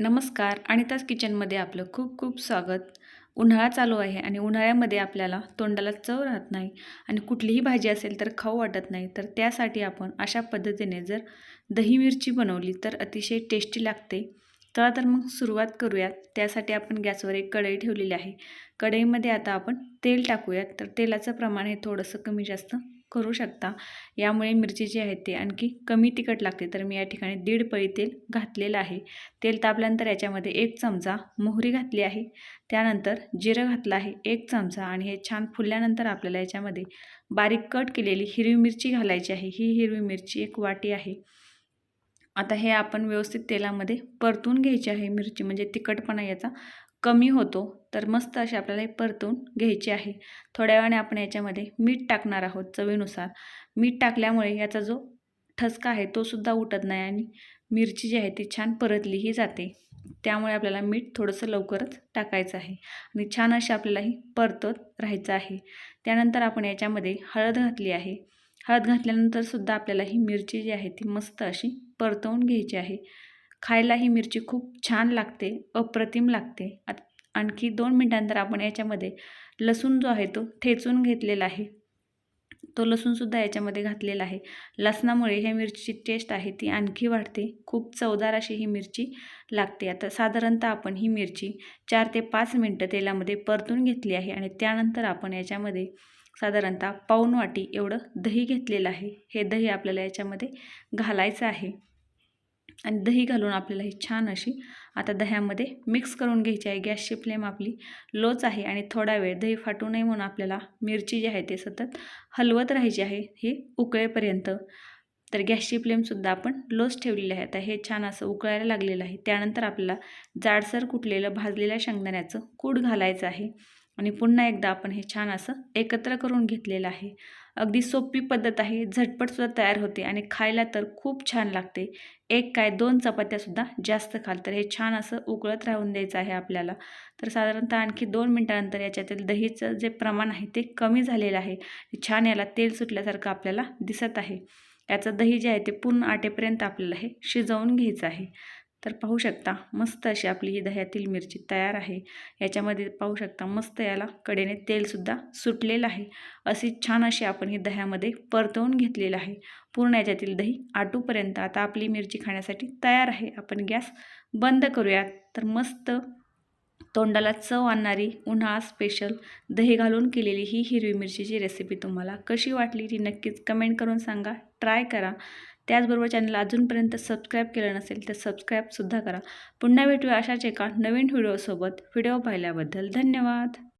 नमस्कार. अनिताज किचनमध्ये आपलं खूप खूप स्वागत. उन्हाळा चालू आहे आणि उन्हाळ्यामध्ये आपल्याला तोंडाला चव राहत नाही आणि कुठलीही भाजी असेल तर खाऊ वाटत नाही तर त्यासाठी आपण अशा पद्धतीने जर दही मिरची बनवली तर अतिशय टेस्टी लागते. चला तर मग सुरुवात करूयात. त्यासाठी आपण गॅसवर एक कढई ठेवलेली आहे. कढईमध्ये आता आपण तेल टाकूयात. तर तेलाचं प्रमाण हे थोडंसं कमी जास्त करू शकता. यामुळे मिरची जी आहे ते आणखी कमी तिखट लागते. तर मी या ठिकाणी दीड पळी तेल घातलेलं आहे. तेल तापल्यानंतर याच्यामध्ये एक चमचा मोहरी घातली आहे. त्यानंतर जिरं घातलं आहे एक चमचा. आणि हे छान फुलल्यानंतर आपल्याला याच्यामध्ये बारीक कट केलेली हिरवी मिरची घालायची आहे. ही हिरवी मिरची एक वाटी आहे. आता हे आपण व्यवस्थित तेलामध्ये परतून घ्यायची आहे मिरची म्हणजे तिखटपणा याचा कमी होतो तर मस्त असे आपल्याला हे परतून घ्यायचे आहे. थोड्या वेळाने आपण याच्यामध्ये मीठ टाकणार आहोत चवीनुसार. मीठ टाकल्यामुळे याचा जो ठसका आहे तो सुद्धा उठत नाही आणि मिरची जी आहे ती छान परतलीही जाते. त्यामुळे आपल्याला मीठ थोडंसं लवकरच टाकायचं आहे आणि छान अशी आपल्याला ही परतत राहायचं आहे. त्यानंतर आपण याच्यामध्ये हळद घातली आहे. हळद घातल्यानंतर सुद्धा आपल्याला ही मिरची जी आहे ती मस्त अशी परतवून घ्यायची आहे. खायला ही मिरची खूप छान लागते अप्रतिम लागते. आणखी दोन मिनटानंतर आपण याच्यामध्ये लसूण जो आहे तो ठेचून घेतलेला आहे. तो लसूणसुद्धा याच्यामध्ये घातलेला आहे. लसणामुळे ह्या मिरचीची टेस्ट आहे ती आणखी वाढते. खूप चवदार अशी ही मिरची लागते. आता साधारणतः आपण ही मिरची चार ते पाच मिनटं तेलामध्ये परतून घेतली आहे आणि त्यानंतर आपण याच्यामध्ये साधारणतः पाऊन वाटी एवढं दही घेतलेलं आहे. हे दही आपल्याला याच्यामध्ये घालायचं आहे. आणि दही घालून आपल्याला ही छान अशी आता दह्यामध्ये मिक्स करून घ्यायची आहे. गॅसची फ्लेम आपली लोच आहे आणि थोडा वेळ दही फाटू नये म्हणून आपल्याला मिरची जी आहे ते सतत हलवत राहायची आहे. हे उकळेपर्यंत. तर गॅसची फ्लेमसुद्धा आपण लोच ठेवलेली आहे. आता हे छान असं उकळायला लागलेलं आहे. त्यानंतर आपल्याला जाडसर कुटलेलं भाजलेल्या शेंगदाण्याचं कूट घालायचं आहे. आणि पुन्हा एकदा आपण हे छान असं एकत्र करून घेतलेलं आहे. अगदी सोपी पद्धत आहे झटपटसुद्धा तयार होते आणि खायला तर खूप छान लागते. एक काय दोन चपात्यासुद्धा जास्त खाल तर हे छान असं उकळत राहून द्यायचं आहे आपल्याला. तर साधारणतः आणखी दोन मिनटानंतर याच्यातील दहीचं जे प्रमाण आहे ते कमी झालेलं आहे. छान याला तेल सुटल्यासारखं आपल्याला दिसत आहे. याचं दही जे आहे ते पूर्ण आटेपर्यंत आपल्याला हे शिजवून घ्यायचं आहे. तर पाहू शकता मस्त अशी आपली ही दह्यातील मिरची तयार आहे. याच्यामध्ये पाहू शकता मस्त याला कडेने तेलसुद्धा सुटलेलं आहे. अशी छान अशी आपण ही दह्यामध्ये परतवून घेतलेलं आहे. पूर्ण याच्यातील दही आटूपर्यंत आता आपली मिरची खाण्यासाठी तयार आहे. आपण गॅस बंद करूयात. तर मस्त तोंडाला चव आणणारी उन्हाळा स्पेशल दही घालून केलेली ही हिरवी मिरचीची रेसिपी तुम्हाला कशी वाटली ती नक्कीच कमेंट करून सांगा. ट्राय करा. त्याचबरोबर चॅनल अजूनपर्यंत सबस्क्राईब केलं नसेल तर सबस्क्राईबसुद्धा करा. पुन्हा भेटूया अशाच एका नवीन व्हिडिओसोबत. व्हिडिओ पाहिल्याबद्दल धन्यवाद.